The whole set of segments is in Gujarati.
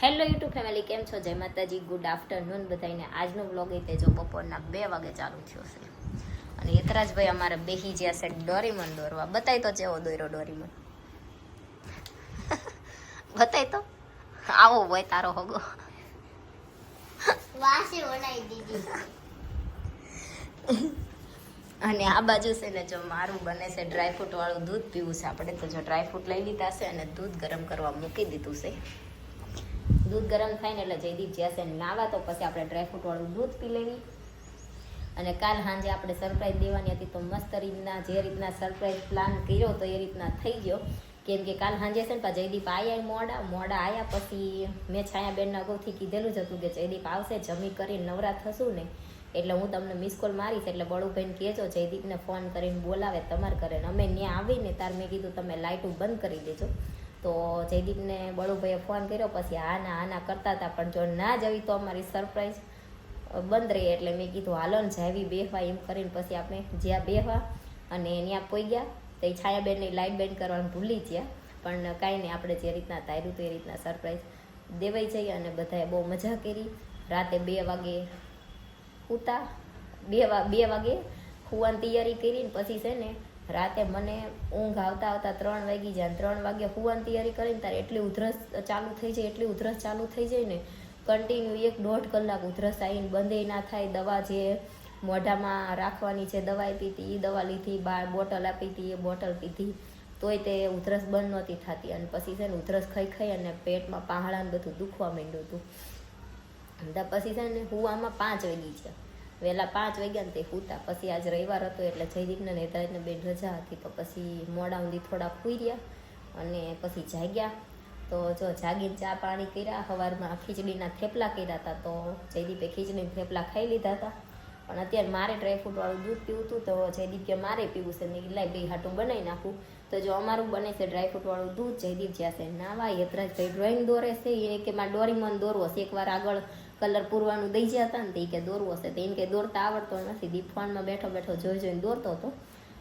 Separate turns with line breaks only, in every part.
હેલો યુટ્યુબ ફેમિલી કેમ છો? જય માતાજી ગુડ આફ્ટરનૂન બધાને આજનો બ્લોગ એ જો બપોરના બે વાગે ચાલુ થયો છે. અને યતરાજભાઈ અમારે બેહી જ્યાં છે ડોરીમન દોરવા. બતાય તો ચેવો દોર્યો ડોરીમન. બતાય તો. આવો હોય તારો હોગો. અને આ બાજુ છે ને જો મારું બને છે ડ્રાયફ્રૂટ વાળું દૂધ પીવું છે. આપણે તો જો ડ્રાયફ્રૂટ લઈ લીધા છે અને દૂધ ગરમ કરવા મૂકી દીધું છે. દૂધ ગરમ થાય ને એટલે જયદીપ જશે લાવા તો પછી આપણે ડ્રાયફ્રૂટવાળું દૂધ પી લેવી. અને કાલ સાંજે આપણે સરપ્રાઈઝ દેવાની હતી તો મસ્ત રીતના, જે રીતના સરપ્રાઈઝ પ્લાન કર્યો તો એ રીતના થઈ ગયો. કેમ કે કાલ સાંજે છે ને પા જયદીપ આવ્યા મોડા મોડા આવ્યા પછી મેં છાયાબેનના અગાઉથી કીધેલું જ હતું કે જયદીપ આવશે, જમી કરીને નવરા થશું ને. એટલે હું તમને મિસ કોલ મારીશ, એટલે બળુભાઈને કહેજો, જયદીપને ફોન કરીને બોલાવે તમારે ને અમે ત્યાં આવીને તાર મેં કીધું, તમે લાઇટું બંધ કરી દેજો. તો જયદીપને બળુભાઈએ ફોન કર્યો, પછી આના આના કરતા હતા, પણ જો ના જવી તો અમારી સરપ્રાઈઝ બંધ રહી. એટલે મેં કીધું, હાલો ને, જાવી, બેહવા, એમ કરીને પછી આપણે જ્યાં બેહવા અને ત્યાં પોઈ ગયા તો એ છાયાબેનની લાઇટ બેન્ડ કરવાનું ભૂલી ગયા. પણ કાંઈ નહીં, આપણે જે રીતના તાર્યું તો એ રીતના સરપ્રાઈઝ દેવાઈ જઈ અને બધાએ બહુ મજા કરી. રાતે બે વાગે ઉતા બે બે વાગે ખુવાની તૈયારી કરીને પછી છે ને રાતે મને ઊંઘ આવતા આવતા ત્રણ વાગી જાય ત્રણ વાગ્યા હુવાની તૈયારી કરીને તારે એટલી ઉધરસ ચાલુ થઈ જાય, એટલી ઉધરસ ચાલુ થઈ જાય ને કન્ટિન્યુ એક દોઢ કલાક ઉધરસ આવીને બંધ ના થાય, દવા જે મોઢામાં રાખવાની છે, દવા આપી હતી એ દવા લીધી બાર બોટલ આપી હતી, એ બોટલ પીધી, તોય તે ઉધરસ બંધ નહોતી થતી અને પછી છે ને ઉધરસ ખાઈ ખાઈ અને પેટમાં પહાડા બધું દુખવા માંડ્યું હતું. પછી છે ને હુવામાં પાંચ વાગી છે વહેલા પાંચ વાગ્યા તે હુતા પછી આજ રવિવાર હતો એટલે જયદીપને નેતાજીને બેન રજા હતી. તો પછી મોડા સુધી થોડા રહ્યા અને પછી જાગ્યા. તો જો જાગીને ચા પાણી કર્યા. સવારમાં ખીચડીના થેપલા કર્યા હતા. તો જયદીપે ખીચડીના થેપલા ખાઈ લીધા હતા. પણ અત્યારે મારે ડ્રાયફ્રૂટવાળું દૂધ પીવું હતું. તો જયદીપ કે મારે પીવું છે. મેં લાઈ બે હાટું બનાવી નાખું. તો જો અમારું બને છે ડ્રાયફ્રૂટવાળું દૂધ, જયદીપ જ્યાં છે નાવા યતરાજભાઈ ડ્રોઈંગ દોરે છે. એ કે, મારે ડોરીમન દોરવો છે. એકવાર આગળ કલર પૂરવાનું દઈ ગયા હતા ને તે કે દોરવો હશે. તો એને કે દોરતા આવડતો નથી. દીપ ફોનમાં બેઠો બેઠો જોઈ જોઈને દોરતો હતો.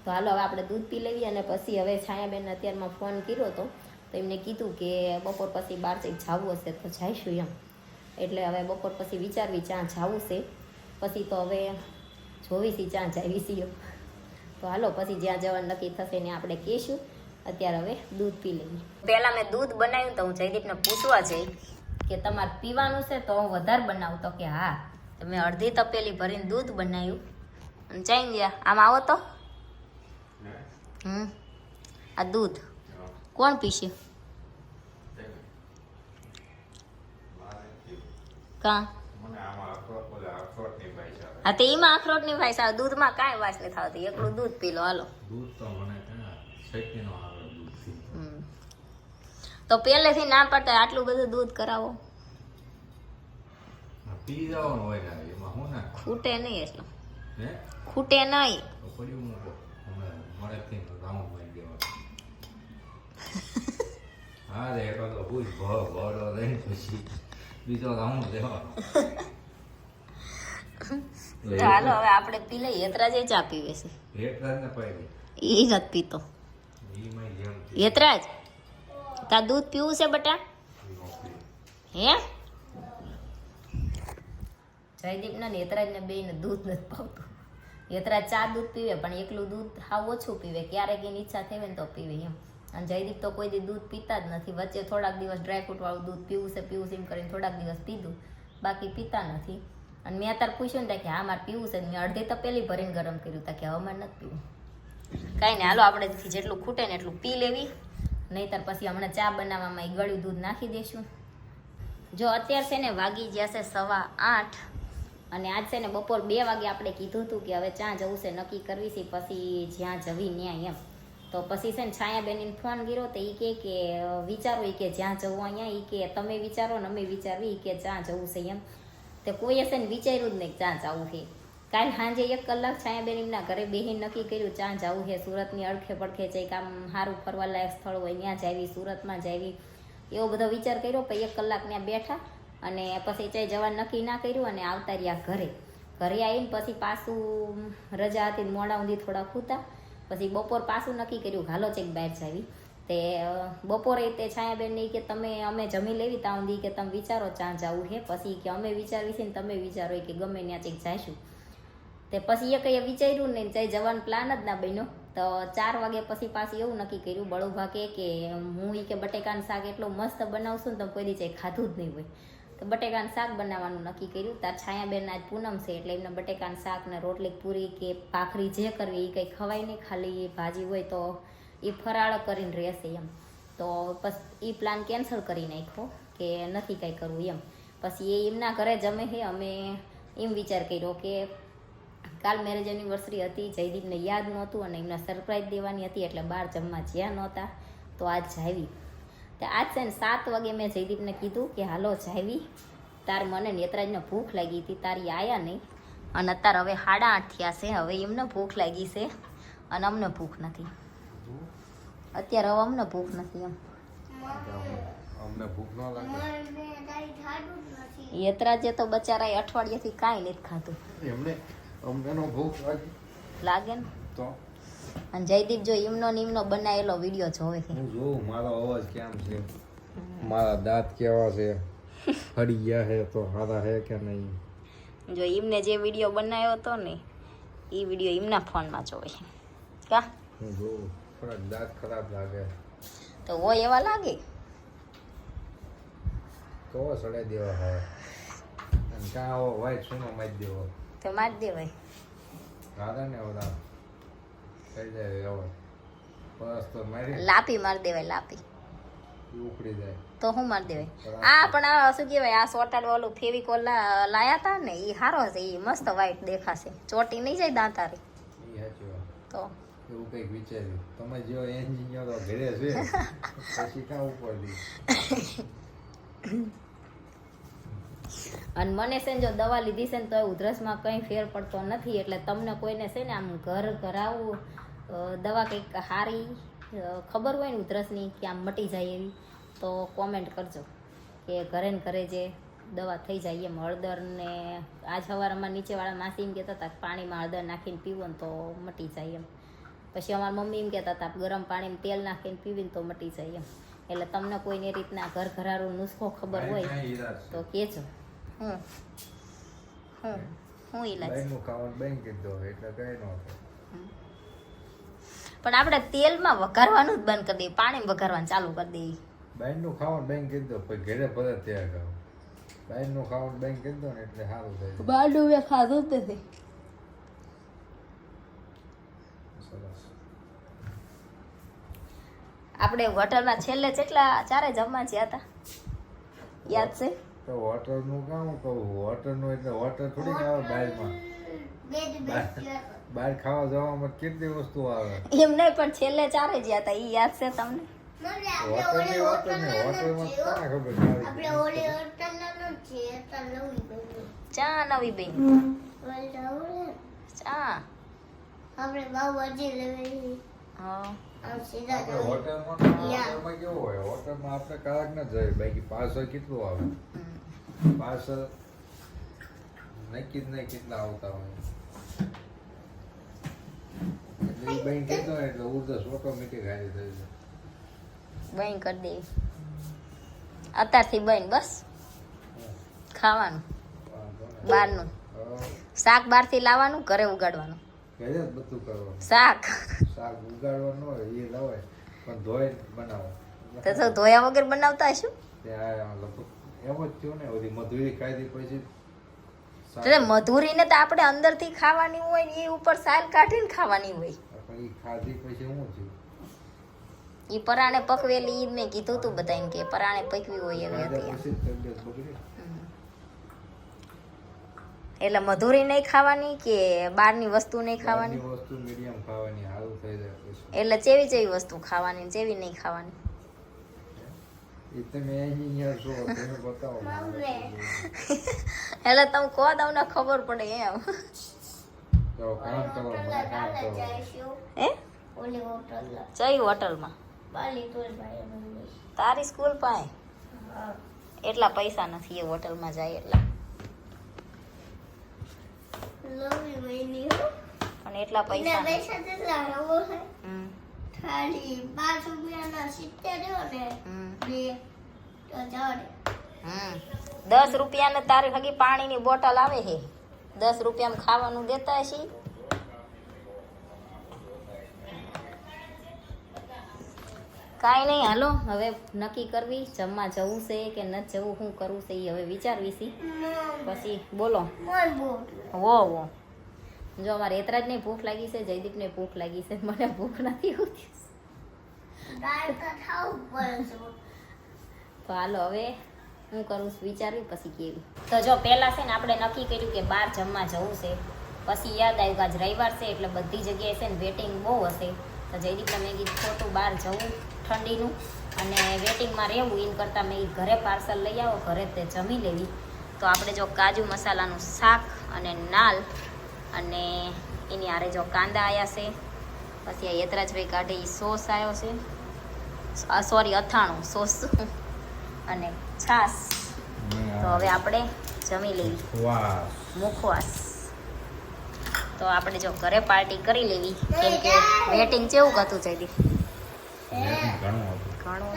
તો હાલો હવે આપણે દૂધ પી લેવી અને પછી હવે છાયાબેન અત્યારમાં ફોન કર્યો હતો તો એમને કીધું કે બપોર પછી બાર જઈ જવું હશે તો જઈશું એમ. એટલે હવે બપોર પછી વિચારવી ત્યાં જવું છે. પછી તો હવે જોવીશી ત્યાં જાવી છીએ તો હાલો પછી જ્યાં જવાનું નક્કી થશે ને આપણે કહીશું. અત્યારે હવે દૂધ પી લઈએ. પહેલાં મેં દૂધ બનાવ્યું તો હું જયદીપને પૂછવા જઈ. કે તમારે પીવાનું છે તો હું વધારે બનાવું. તો કે હા તો મેં અડધી તપેલી ભરીને દૂધ બનાવ્યું. અને ચાઈ ગયા. આમ આવો તો. હમ. આ દૂધ. કોણ પીશે? કા? હા, તો એમાં અખરોટની ભાઈ સાહેબ દૂધમાં કાંઈ વાસ નહીં થતી એકલું દૂધ પી લો, હાલો.
દૂધ તો મને છે ને શેકીનો આવે દૂધથી
હમ. તો પહેલેથી ના પડતા આટલું બધું દૂધ કરાવો.
પી જવાનું હોય ને એમાં હું ના
ખૂટે નહીં એટલું. ખૂટે નહીં.
હા રે તો ભૂજ ભ ભરો રહીને પછી બીજો રાઉન્ડ દેવાનો
તો હવે આપણે પી લઈએ યતરાજ એ ચા પીવે છે.
એક ને
નથી પીતો. યતરાજ? તા દૂધ પીવું છે બટા? હે? જયદીપના ને યતરાજને ને દૂધ નથી ભાવતું. યતરાજ ચા દૂધ પીવે, પણ એકલું દૂધ હાવ ઓછું પીવે. ક્યારેક એની ઈચ્છા થઈ હોય ને તો પીવે એમ. અને જયદીપ તો કોઈ દી દૂધ પીતા જ નથી. વચ્ચે થોડાક દિવસ ડ્રાયફ્રૂટ વાળું દૂધ પીવું છે પીવું છે એમ કરીને થોડાક દિવસ પીધું. બાકી પીતા નથી. અને મેં અત્યારે પૂછ્યું ને કે હા, મારે પીવું છે. મેં અડધી તપેલી ભરીને ગરમ કર્યું તા કે હવે મારે નથી પીવું. કાંઈ નહીં, હાલો, આપણે જેટલું ખૂટે ને એટલું પી લેવી. નહીતર પછી હમણાં ચા બનાવવામાં એ ગળ્યું દૂધ નાખી દઈશું. જો અત્યારે છે ને વાગી ગયા છે સવા આઠ અને આજ છે ને બપોર બે વાગે આપણે કીધું હતું કે હવે ચા જવું છે, નક્કી કરવી છે, પછી જ્યાં જવી ત્યાં એમ. તો પછી છે ને છાયાબેનીને ફોન કર્યો તો એ કહે કે વિચારો એ કે જ્યાં જવું અહીંયા એ કે તમે વિચારો ને અમે વિચારવી કે ચા જવું છે એમ. તે કોઈ હશે ને વિચાર્યું જ નહીં ચા જવું છે. કાલ સાંજે એક કલાક છાયાબેન એમના ઘરે બેહીને નક્કી કર્યું જ્યાં જવું છે સુરતની અડખે પડખે જઈ કામ સારું ફરવાલાયક સ્થળ હોય ત્યાં જાવી, સુરતમાં જાવી. એવો બધો વિચાર કર્યો પછી એક કલાક ત્યાં બેઠા અને પછી ચાઈ જવા નક્કી ના કર્યું અને આવતા રહ્યા ઘરે. ઘરે આવીને પછી પાછું રજા હતી મોડા ઊંધી થોડા ખૂતા પછી બપોર પાછું નક્કી કર્યું, હાલો ચેક બહાર જાવી. તે બપોરે તે છાયાબેન કે, તમે અમે જમી લેવી ત્યાં સુધી કે, તમે વિચારો ચાં જવું હે? પછી કે, અમે વિચારીશું ને તમે વિચારો કે, ગમે ત્યાં ચેક જઈશું તે પછી એ કંઈ વિચાર્યું નહીં જઈ જવાનો પ્લાન જ ના બન્યો. તો ચાર વાગે પછી પાછી એવું નક્કી કર્યું બળુભા કે કે હું એ કે બટેકાનું શાક એટલું મસ્ત બનાવશું ને તો કોઈ દી ખાધું જ નહીં હોય. તો બટેકાનું શાક બનાવવાનું નક્કી કર્યું. તાર છાયાબેન આજ પૂનમ છે એટલે એમને બટેકાનું શાક ને રોટલી પૂરી કે ભાખરી જે કરવી એ કંઈ ખવાય નહીં, ખાલી ભાજી હોય તો એ ફરાળ કરીને રહેશે એમ. તો પછી એ પ્લાન કેન્સલ કરી નાખ્યો કે નથી કાંઈ કરવું એમ. પછી એ એમના ઘરે જમે છે, અમે એમ વિચાર કર્યો કે કાલ મેરેજ એનિવર્સરી હતી જયદીપને યાદ નહોતું અને એમને સરપ્રાઈઝ દેવાની હતી એટલે બહાર જમવા જ્યાં નહોતા તો આજ જાવી તો આજ છે ને સાત વાગે મેં જયદીપને કીધું કે હાલો જાવી તાર મને નેત્રાજને ભૂખ લાગી હતી તારી આયા નહીં. અને અત્યારે હવે સાડા આઠ થયા છે હવે એમને ભૂખ લાગી છે અને અમને ભૂખ નથી. અત્યારે હવે અમને ભૂખ નથી એમ.
અમને ભૂખ ન લાગે.
યતરાજે તો બચારા અઠવાડિયાથી કાંઈ નથી ખાતું
એમને અમને નો ભૂખ લાગે.
લાગે ને?
તો?
અને જયદીપ જો ઈમનો ને ઈમનો બનાવેલો વીડિયો જોવે છે.
હું જોઉં મારો અવાજ કેમ છે? મારા દાંત કેવા છે? ફરી ગયા છે તો હારા છે કે નહીં?
જો એમને જે વીડિયો બનાવ્યો હતો ને એ વીડિયો એમના ફોનમાં જોવે છે. કા?
હું જોઉં થોડાક દાંત ખરાબ લાગે.
તો હોય એવા લાગે?
તો સડે દેવા અને કાં આવો હોય સોનો મારી દેવો.
તો માર દેવાય.
રાધા ને ઓલા થઈ જાય એવો બસ તો મારી
લાપી માર દેવાય લાપી.
ઉખડી જાય.
તો શું માર દેવાય? આ પણ આ શું કહેવાય આ સોટાડ વાળું ફેવિકોલ લાયા તા ને એ સારો છે એ મસ્ત વ્હાઈટ દેખાશે. ચોટી નહીં જાય દાંતારી. તો.
એવું કંઈક વિચાર્યું. તમે જો એન્જિનિયરો ઘરે છે પછી કાં ઉપરથી
અને મને છે ને જો દવા લીધી છે ને તો ઉધરસમાં કંઈ ફેર પડતો નથી એટલે તમને કોઈને છે ને આમ ઘર કરાવવું દવા કંઈક સારી ખબર હોય ને ઉધરસની કે આમ મટી જાય એવી તો કોમેન્ટ કરજો કે ઘરે ને ઘરે જે દવા થઈ જાય એમ હળદર ને આજ સવારમાં નીચેવાળા માસી એમ કહેતા હતા પાણીમાં હળદર નાખીને પીવો ને તો મટી જાય એમ. પછી અમારા મમ્મી એમ કહેતા હતા ગરમ પાણીમાં તેલ નાખીને પીવીને તો મટી જાય એમ. એટલે તમને કોઈને એ રીતના ઘર ઘરારું નુસ્ખો ખબર હોય. તો કેજો હું. હું. હું ઈલાજ
બહારનું ખાવાનું બંધ કરી એટલે કઈ ન
પણ આપણે તેલમાં વઘારવાનું જ બંધ કરી દઈએ પાણીમાં વઘારવાનું ચાલુ કરી દઈએ.
બહારનું ખાવાનું બેન કરી દો પછી ઘરે ભલે ત્યાં ખાઓ બહારનું ખાવાનું બેન કરી ને એટલે સારું થાય.
બારનું મેં ખાધું જ નથી. આપણે હોટલમાં છેલ્લે કેટલા ચારે જમવા ગયા હતા? યાદ છે?
તો હોટલનું કામ કહું હોટલનું એટલે હોટલ થોડી આવે બહારમાં બહાર- બહાર ખાવા જવામાં કેટલી વસ્તુ આવે?
એમ નહીં પણ છેલ્લે ચારે ગયા હતા એ યાદ છે તમને?
ખબર
તો
ચા નવી બેન. ચા
આપણે બાબુજી લેવી
હા
આમ સીધા
આપણે હોટલમાં હોટલમાં કેવું હોય? હોટલમાં આપણે કલાક ના જાય બાકી પાર્સલ કેટલું આવે. પાર્સલ નક્કી જ નહીં કેટલા આવતા હોય. એટલે બેન કહેતો એટલે ઉધરસ ઓટોમેટિક હારી થઈ જાય.
કરી અત્યારથી બંધ બસ. ખાવાનું. બહારનું.
શાક
શાક બહારથી લાવવાનું ઘરે ઉગાડવાનું.
ઘરે જ બધું કરવાનું.
શાક.
શાક ઉગાડવાનું હોય એ લવાય. પણ ધોઈ બનાવો.
તો તો ધોયા વગર બનાવતા હશું?
ત્યાં લગભગ એમ જ થયું ને બધી મધુરી દી પછી
એટલે મધુરીને તો આપણે અંદરથી ખાવાની હોય ને એ ઉપર સાલ કાઢીને ખાવાની હોય.
પણ એ ખાધી પછી હું થયું?
એ પરાણે પકવેલી ઈ મેં કીધું તું બધાને કે પરાણે પકવી હોય એવી
ખાધા
હતી એમ.
પછી જ તબિયત બગડી
હમ. એટલે મધુરી નહીં ખાવાની કે બહારની વસ્તુ નહીં ખાવાની?
વસ્તુ મીડિયમ ખાવાની સારું થઈ જાય
એટલે ચેવી ચેવી વસ્તુ ખાવાની ચેવી નહીં ખાવાની. એટલે તમે કહો તમને ખબર પડે એમ. જઈ હોટલમાં તારી સ્કૂલ પાસે? એટલા પૈસા નથી એ હોટલમાં જાય એટલા. પણ એટલા પૈસા.
પૈસા કેટલા હવો છે.
હમ.
ખાલી પાંચ રૂપિયાના સિત્તેર ને બે તો
દસ રૂપિયાને તારી હગી પાણીની બોટલ આવે છે. દસ રૂપિયામાં ખાવાનું દેતા હશે. કાંઈ નહીં હાલો હવે નક્કી કરવી જમવા જવું છે કે ન જવું શું કરવું છે એ હવે વિચારવી છે. પછી બોલો. વો વો જો અમારે એતરાજને ભૂખ લાગી છે જયદીપને ભૂખ લાગી છે મને ભૂખ નથી હોતી.
તો
હાલો હવે હું કરું છું વિચારવી પછી કેવી. તો જો પહેલાં છે ને આપણે નક્કી કર્યું કે બહાર જમવા જવું છે. પછી યાદ આવ્યું કે આજ રવિવાર છે એટલે બધી જગ્યાએ છે ને વેટિંગ બહુ હશે. તો જયદીપને મેં કીધું ખોટું બહાર જવું. ઠંડીનું અને વેટિંગમાં રહેવું એમ કરતાં મેં ઘરે પાર્સલ લઈ આવો ઘરે તે જમી લેવી. તો આપણે જો કાજુ મસાલાનું શાક અને નાલ અને એની આરે જો કાંદા આવ્યા છે પછી આ યતરાજભાઈ કાઢે એ સોસ આવ્યો છે. સોરી અથાણું સોસ અને છાસ તો હવે આપણે જમી લેવી. મુખવાસ. તો આપણે જો ઘરે પાર્ટી કરી લેવી કેમ કે વેટિંગ કેવું હતું જયદીપ
ઘણું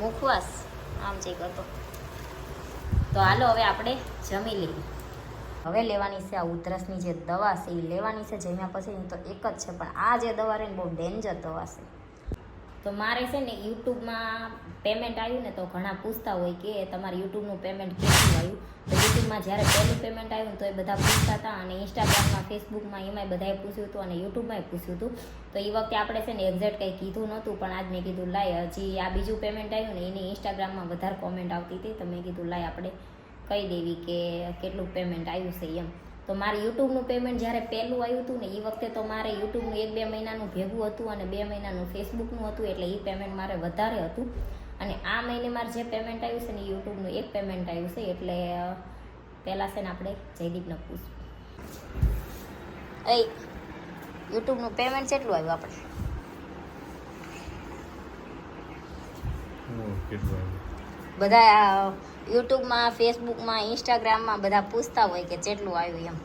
મુખવાસ, આમ છે હતો તો હાલો હવે આપણે જમી લઈએ. હવે લેવાની છે આ ઉધરસની જે દવા છે એ લેવાની છે જમ્યા પછી તો એક જ છે, પણ આ જે દવા રહે ને, બહુ ડેન્જર દવા છે. તો મારે છે ને યુટ્યુબમાં પેમેન્ટ આવ્યું ને, તો ઘણા પૂછતા હોય કે તમારે યુટ્યુબનું પેમેન્ટ કેટલું આવ્યું? તો યુટ્યુબમાં જ્યારે પહેલું પેમેન્ટ આવ્યું તો એ બધા પૂછતા હતા અને ઇન્સ્ટાગ્રામમાં ફેસબુકમાં એમાંય બધાએ પૂછ્યું હતું અને યુટ્યુબમાંય પૂછ્યું હતું. તો એ વખતે આપણે છે ને એક્ઝેક્ટ કંઈ કીધું નહોતું, પણ આજ મેં કીધું, લાય, હજી આ બીજું પેમેન્ટ આવ્યું ને એની ઇન્સ્ટાગ્રામમાં વધારે કોમેન્ટ આવતી હતી. તો મેં કીધું, લાય, આપણે કહી દેવી કે કેટલું પેમેન્ટ આવ્યું છે એમ. તો મારે યુટ્યુબનું પેમેન્ટ જ્યારે પહેલું આવ્યું હતું ને એ વખતે તો મારે યુટ્યુબનું એક બે મહિનાનું ભેગું હતું અને બે મહિનાનું ફેસબુકનું હતું, એટલે એ પેમેન્ટ મારે વધારે હતું. અને આ મહિને મારે જે પેમેન્ટ આવ્યું છે ને યુટ્યુબનું એક પેમેન્ટ આવ્યું છે, એટલે પહેલાં છે ને આપણે જયદીપને પૂછ એ યુટ્યુબનું પેમેન્ટ કેટલું આવ્યું આપણે? બધા યુટ્યુબમાં ફેસબુકમાં ઇન્સ્ટાગ્રામમાં બધા પૂછતા હોય કે કેટલું આવ્યું? એમ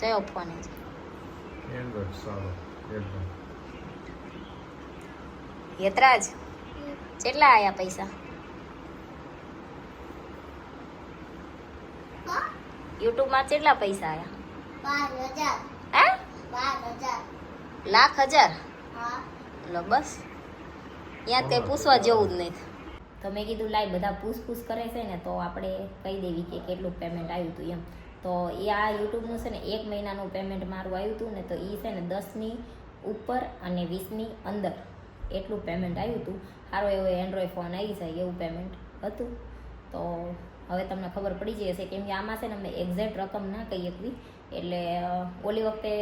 કયો ફોન
એન્ડ્રોઈડ સારો એકદમ
યતરાજ? કેટલા આયા પૈસા? યુટ્યુબમાં કેટલા પૈસા આયા? લાખ હજાર?
હા.
લો બસ. ત્યાં કઈ પૂછવા જેવું જ નહીં. તો મેં કીધું લાઈ બધા પૂછપૂછ કરે છે ને તો આપણે કહી દેવી કે કેટલું પેમેન્ટ આવ્યું હતું એમ. તો એ આ યુટ્યુબનું છે ને એક મહિનાનું પેમેન્ટ મારું આવ્યું હતું ને તો એ છે ને દસની ઉપર અને વીસની અંદર એટલું પેમેન્ટ આવ્યું હતું. સારો એવો એન્ડ્રોઈડ ફોન આવી જાય એવું પેમેન્ટ હતું. તો હવે તમને ખબર પડી જશે કેમ કે આમાં છે ને અમે એક્ઝેક્ટ રકમ ના કહી શકવી એટલે ઓલી વખતે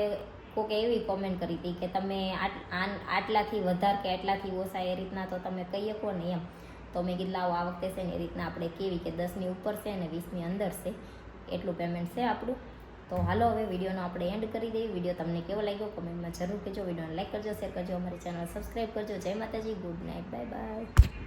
કોકે એવી કોમેન્ટ કરી હતી કે તમે આટલાથી વધારે કે આટલાથી ઓછા એ રીતના તો તમે કહી શકો ને એમ. તો મેં કીધું, લાવો, આ વખતે છે ને એ રીતના આપણે કેવી કે દસની ઉપર છે અને વીસની અંદર છે. એટલું પેમેન્ટ છે આપણું. તો હાલો હવે વિડીયોનો આપણે એન્ડ કરી દઈએ. વીડિયો તમને કેવો લાગ્યો કમેન્ટમાં જરૂર કહેજો. વિડીયોને લાઈક કરજો શેર કરજો, અમારી ચેનલ સબસ્ક્રાઈબ કરજો. જય માતાજી ગુડ નાઇટ બાય બાય